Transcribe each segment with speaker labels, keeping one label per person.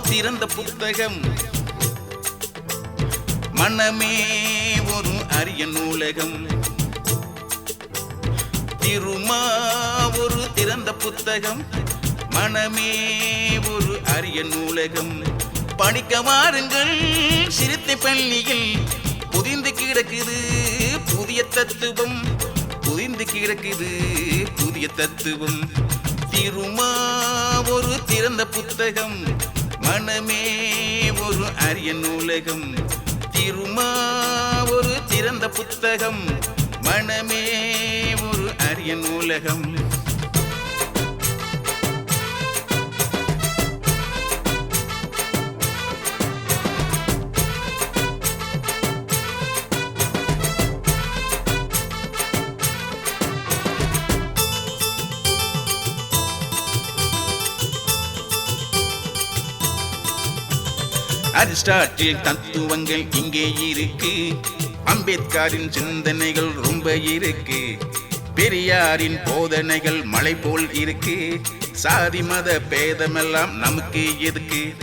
Speaker 1: திறந்த புத்தகம். மனமே ஒரு அரிய நூலகம். திருமா ஒரு திறந்த புத்தகம். மனமே ஒரு அரிய நூலகம். படிக்க வாருங்கள் சிறுத்தை பள்ளியில். புதிந்து கிடக்குது புதிய தத்துவம். புதிந்து கிடக்குது புதிய தத்துவம். திருமா ஒரு திறந்த புத்தகம். மனமே ஒரு அரிய நூலகம். திருமா ஒரு திறந்த புத்தகம். மனமே ஒரு அரிய நூலகம். அரிஸ்டாட்டில் தத்துவங்கள் இங்கே இருக்கு. அம்பேத்கரின் சிந்தனைகள் ரொம்ப இருக்கு. பெரியாரின் போதனைகள் மலை போல் இருக்கு. சாதி மத பேதமெல்லாம் நமக்கு எதுக்கு?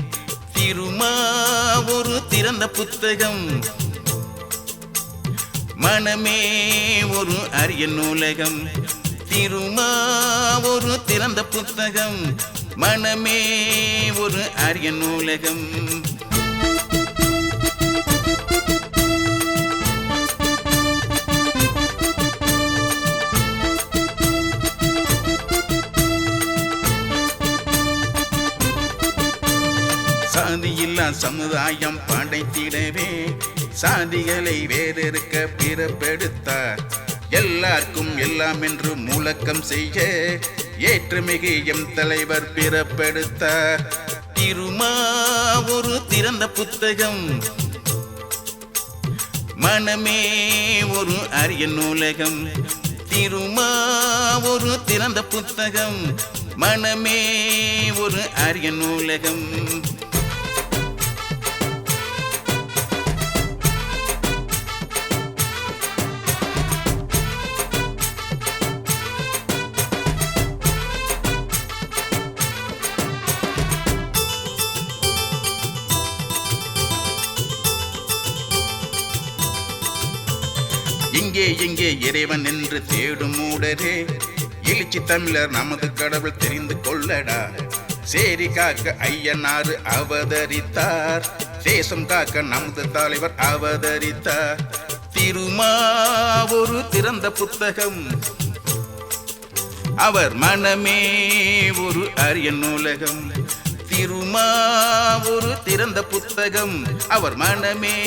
Speaker 1: திருமா ஒரு திறந்த புத்தகம். மனமே ஒரு அரிய நூலகம். திருமா ஒரு திறந்த புத்தகம். மனமே ஒரு அரிய நூலகம். சாதியில்லா சமுதாயம் படைத்திடவே. சாதிகளை வேறெடுக்க பிறப்பெடுத்தார் எல்லாருக்கும் எல்லாம் என்று முழக்கம் செய்ய ஏற்றுமிகு எம் தலைவர் பிறப்பெடுத்தார் திருமா ஒரு திறந்த புத்தகம். மனமே ஒரு அரிய நூலகம். திருமா ஒரு திறந்த புத்தகம். மனமே ஒரு அரிய நூலகம். இங்கே எங்கே இறைவன் என்று தேடும் மூடரே எழுச்சி தமிழர் நமது கடவுள் தெரிந்து கொள்ளடா. சேரி காக்க ஐயனாறு அவதரித்தார். தேசம் காக்க நமது தலைவர் அவதரித்தார். திருமா ஒரு திறந்த புத்தகம். அவர் மனமே ஒரு அரிய நூலகம். திருமா ஒரு திறந்த புத்தகம். அவர் மனமே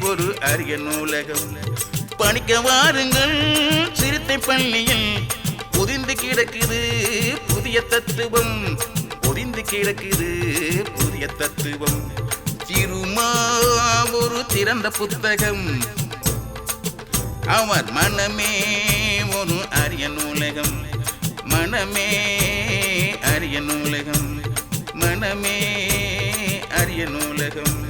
Speaker 1: ஒரு அரிய நூலகம். படிக்க வாருங்கள். சிறுத்தை பள்ளியில் புதிந்து கிடக்குது புதிய தத்துவம். புதிந்து கிடக்குது புதிய தத்துவம். திருமா ஒரு திறந்த புத்தகம். அவர் மனமே ஒரு அரிய நூலகம் மனமே அரிய நூலகம். மனமே அரிய நூலகம். மனமே அரிய நூலகம்.